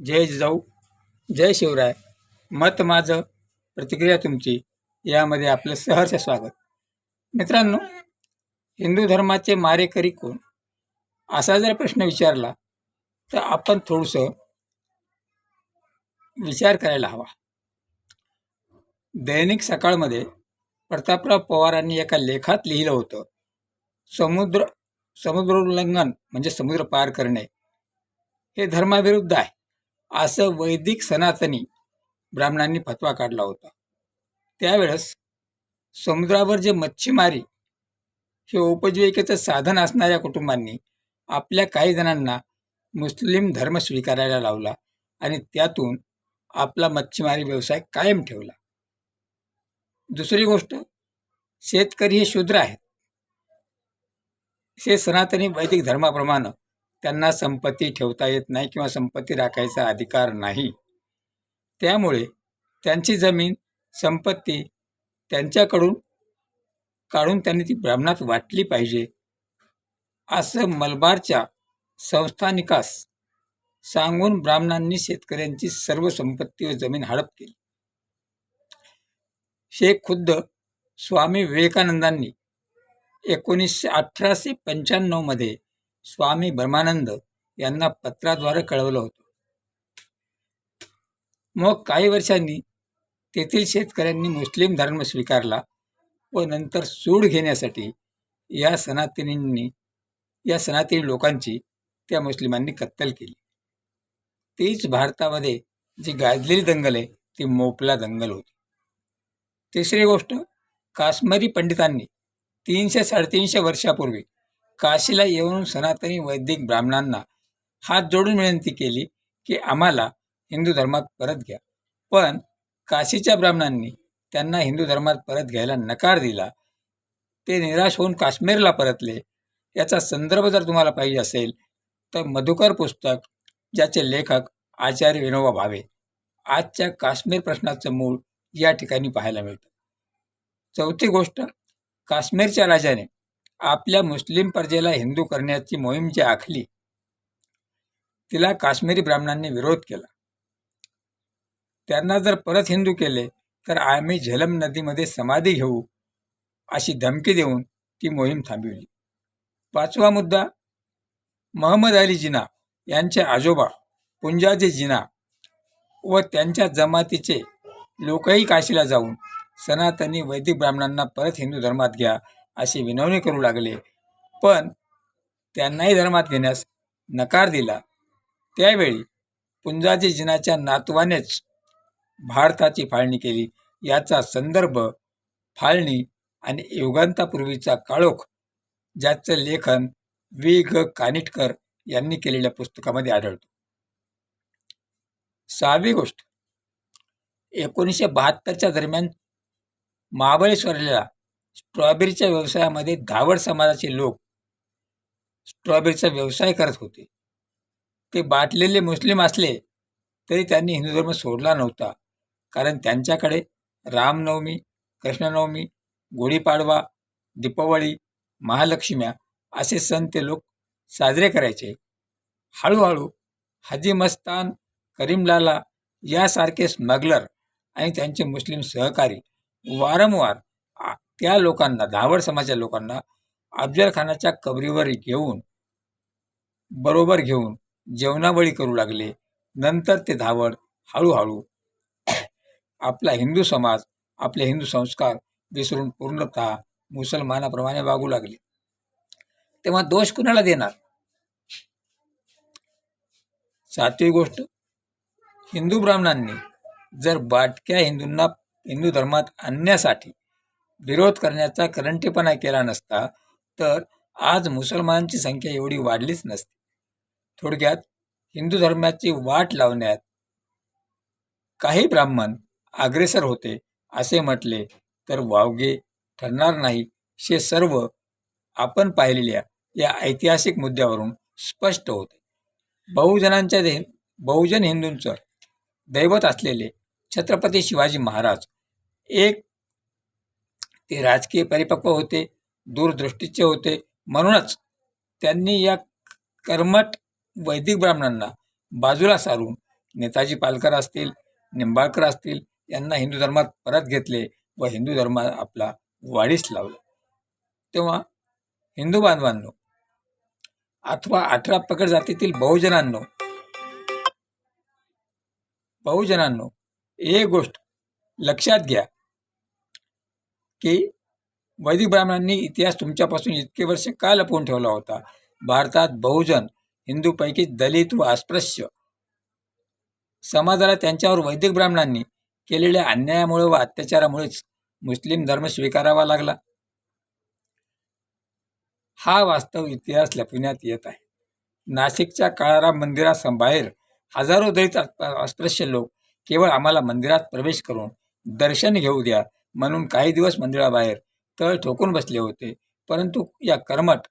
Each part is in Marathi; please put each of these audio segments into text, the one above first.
जय जाऊ जय शिवराय. मत माझं प्रतिक्रिया तुमची. यामध्ये आपलं सहर्ष स्वागत. मित्रांनो हिंदू धर्माचे मारेकरी कोण? असा जर प्रश्न विचारला तर आपण थोडंसं विचार करायला हवा. दैनिक सकाळमध्ये प्रतापराव पवारांनी एका लेखात लिहिलं होतं समुद्र समुद्रोल्लंघन म्हणजे समुद्र पार करणे हे धर्माविरुद्ध आहे. असं वैदिक सनातनी ब्राह्मणांनी फतवा काढला होता. त्यावेळेस समुद्रावर जे मच्छीमारी हे उपजीविकेचं साधन असणाऱ्या कुटुंबांनी आपल्या काही जणांना मुस्लिम धर्म स्वीकारायला लावला आणि त्यातून आपला मच्छीमारी व्यवसाय कायम ठेवला. दुसरी गोष्ट शेतकरी हे शूद्र आहेत. हे सनातनी वैदिक धर्माप्रमाणे त्यांना संपत्ती ठेवता येत नाही किंवा संपत्ती राखायचा अधिकार नाही. त्यामुळे त्यांची जमीन संपत्ती त्यांच्याकडून काढून त्यांनी ती ब्राह्मणात वाटली पाहिजे. असं मलबारच्या संस्थानिकास सांगून ब्राह्मणांनी शेतकऱ्यांची सर्व संपत्ती व जमीन हडप केली. शेख खुद्द स्वामी विवेकानंदांनी एकोणीसशे अठराशे पंच्याण्णवमध्ये स्वामी ब्रह्मानंद यांना पत्राद्वारे कळवलं होतं. मग काही वर्षांनी तेथील शेतकऱ्यांनी मुस्लिम धर्म स्वीकारला व नंतर सूड घेण्यासाठी या सनातनींनी या सनातनी लोकांची त्या मुस्लिमांनी कत्तल केली. तीच भारतामध्ये जी गाजलेली दंगल आहे ती मोपला दंगल होती. तिसरी गोष्ट काश्मीरी पंडितांनी तीनशे साडेतीनशे वर्षापूर्वी काशीला येऊन सनातनी वैदिक ब्राह्मणांना हात जोडून विनंती केली की आम्हाला हिंदू धर्मात परत घ्या. पण काशीच्या ब्राह्मणांनी त्यांना हिंदू धर्मात परत घ्यायला नकार दिला. ते निराश होऊन काश्मीरला परतले. याचा संदर्भ जर तुम्हाला पाहिजे असेल तर मधुकर पुस्तक ज्याचे लेखक आचार्य विनोबा भावे आजच्या काश्मीर प्रश्नाचं मूळ या ठिकाणी पाहायला मिळतं. चौथी गोष्ट काश्मीरच्या राजाने आपल्या मुस्लिम प्रजेला हिंदू करण्याची मोहीम जी आखली. तिला काश्मीरी ब्राह्मणांनी विरोध केला. त्यांना जर परत हिंदू केले तर आम्ही झेलम नदीमध्ये समाधी घेऊ अशी धमकी देऊन ती मोहीम थांबविली. पाचवा मुद्दा महम्मद अली जिना यांचे आजोबा पुंजाजी जिना व त्यांच्या जमातीचे लोकही काशीला जाऊन सनातनी वैदिक ब्राह्मणांना परत हिंदू धर्मात घ्या अशी विनवणी करू लागले. पण त्यांनाही धर्मात घेण्यास नकार दिला. त्यावेळी पुंजाजी जिनाच्या नातवानेच भारताची फाळणी केली. याचा संदर्भ फाळणी आणि युगांतापूर्वीचा काळोख ज्याचं लेखन वी. ग. कानिटकर यांनी केलेल्या पुस्तकामध्ये आढळतो. सहावी गोष्ट. एकोणीसशे बहात्तरच्या दरम्यान महाबळेश्वरला स्ट्रॉबेरीच्या व्यवसायामध्ये धावड समाजाचे लोक स्ट्रॉबेरीचा व्यवसाय करत होते. ते बाटलेले मुस्लिम असले तरी त्यांनी हिंदू धर्म सोडला नव्हता. कारण त्यांच्याकडे रामनवमी कृष्णनवमी गुढीपाडवा दीपावळी महालक्ष्म्या असे सण ते लोक साजरे करायचे. हळूहळू हाजी मस्तान करीमलाला यासारखे स्मगलर आणि त्यांचे मुस्लिम सहकारी वारंवार त्या लोकांना धावड समाजाच्या लोकांना अफजल खानाच्या कबरीवर घेऊन बरोबर घेऊन जेवणावळी करू लागले. नंतर ते धावड हळूहळू आपला हिंदू समाज आपले हिंदू संस्कार विसरून पूर्णतः मुसलमानाप्रमाणे वागू लागले. तेव्हा दोष कुणाला देणार? सातवी गोष्ट हिंदू ब्राह्मणांनी जर बाटक्या हिंदूंना हिंदू धर्मात आणण्यासाठी विरोध करण्याचा करंटेपणा केला नसता तर आज मुसलमानांची संख्या एवढी वाढलीच नसती. थोडक्यात हिंदू धर्माची वाट लावण्यात काही ब्राह्मण अग्रेसर होते असे म्हटले तर वावगे ठरणार नाही हे सर्व आपण पाहिलेल्या या ऐतिहासिक मुद्द्यावरून स्पष्ट होते. बहुजनांच्या दे बहुजन हिंदूंचं दैवत असलेले छत्रपती शिवाजी महाराज एक ते राजकीय परिपक्व होते दूरदृष्टीचे होते. म्हणूनच त्यांनी या कर्मठ वैदिक ब्राह्मणांना बाजूला सारून नेताजी पालकर असतील निंबाळकर असतील यांना हिंदू धर्मात परत घेतले व हिंदू धर्म आपला वाढीस लावला. तेव्हा हिंदू बांधवांनो अथवा अठरा पकड जातीतील बहुजनांनो बहुजनांनो एक गोष्ट लक्षात घ्या. की वैदिक ब्राह्मणांनी इतिहास तुमच्यापासून इतके वर्ष का लपवून ठेवला होता? भारतात बहुजन हिंदूपैकी दलित व अस्पृश्य समाजाला त्यांच्यावर वैदिक ब्राह्मणांनी केलेल्या अन्यायामुळे व अत्याचारामुळेच मुस्लिम धर्म स्वीकारावा लागला. हा वास्तव इतिहास लपविण्यात येत आहे. नाशिकच्या काळाराम मंदिरासबाहेर हजारो दलित अस्पृश्य लोक केवळ आम्हाला मंदिरात प्रवेश करून दर्शन घेऊ द्या म्हणून काही दिवस मंदिराबाहेर तळ ठोकून बसले होते. परंतु या कर्मठ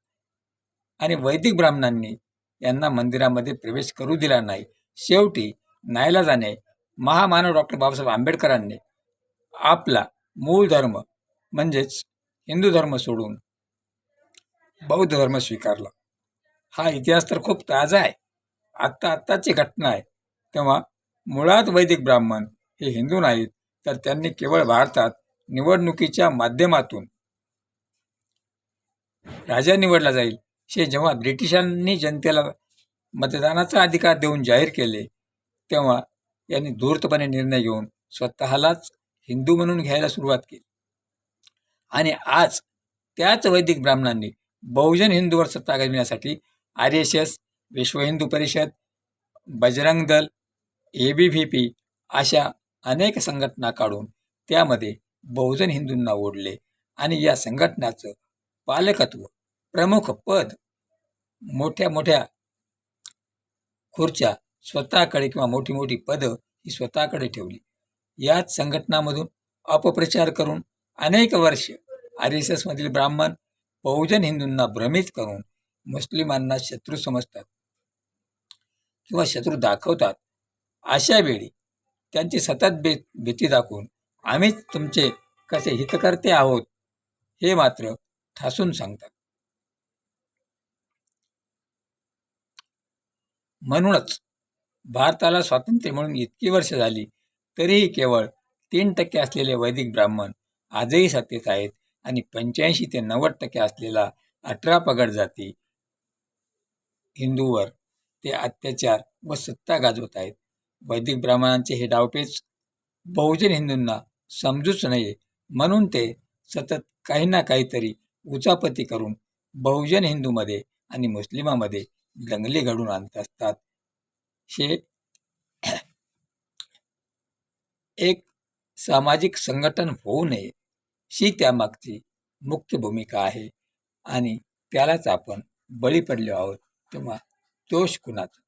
आणि वैदिक ब्राह्मणांनी यांना मंदिरामध्ये प्रवेश करू दिला नाही. शेवटी नाईलाजाने महामानव डॉक्टर बाबासाहेब आंबेडकरांनी आपला मूळ धर्म म्हणजेच हिंदू धर्म सोडून बौद्ध धर्म स्वीकारला. हा इतिहास तर खूप ताजा आहे. आत्ता आत्ताची घटना आहे. तेव्हा मुळात वैदिक ब्राह्मण हे हिंदू नाहीत तर त्यांनी केवळ भारतात निवडणुकीच्या माध्यमातून राजा निवडला जाईल. हे जेव्हा ब्रिटिशांनी जनतेला मतदानाचा अधिकार देऊन जाहीर केले तेव्हा यांनी धूर्तपणे निर्णय घेऊन स्वतःलाच हिंदू म्हणून घ्यायला सुरुवात केली. आणि आज त्याच वैदिक ब्राह्मणांनी बहुजन हिंदूवर सत्ता गाजविण्यासाठी आर एस एस विश्व Hindu Parishad Bajrang Dal A B V P अशा अनेक संघटना काढून त्यामध्ये बहुजन हिंदूंना ओढले आणि या संघटनाचं पालकत्व प्रमुख पद मोठ्या मोठ्या खुर्च्या स्वतःकडे किंवा मोठी मोठी पदं ही स्वतःकडे ठेवली. याच संघटनामधून अपप्रचार करून अनेक वर्ष आर एस एसमधील ब्राह्मण बहुजन हिंदूंना भ्रमित करून मुस्लिमांना शत्रू समजतात किंवा शत्रू दाखवतात. अशा वेळी त्यांची सतत भे भीती दाखवून आम्हीच तुमचे कसे हितकर्ते आहोत हे मात्र ठासून सांगतात. म्हणूनच भारताला स्वातंत्र्य म्हणून इतकी वर्ष झाली तरीही केवळ तीन टक्के असलेले वैदिक ब्राह्मण आजही सत्तेत आहेत आणि पंच्याऐंशी ते नव्वद टक्के असलेला अठरा पगड जाती हिंदूवर ते अत्याचार व सत्ता गाजवत आहेत. वैदिक ब्राह्मणांचे हे डावपेच बहुजन हिंदूंना समजूच नये. म्हणून ते सतत काही ना काहीतरी उचापती करून बहुजन हिंदूमध्ये आणि मुस्लिमामध्ये दंगली घडून आणत असतात. हे एक सामाजिक संघटन होऊ नये ही त्यामागची मुख्य भूमिका आहे. आणि त्यालाच आपण बळी पडलो आहोत तेव्हा दोष कुणाचा?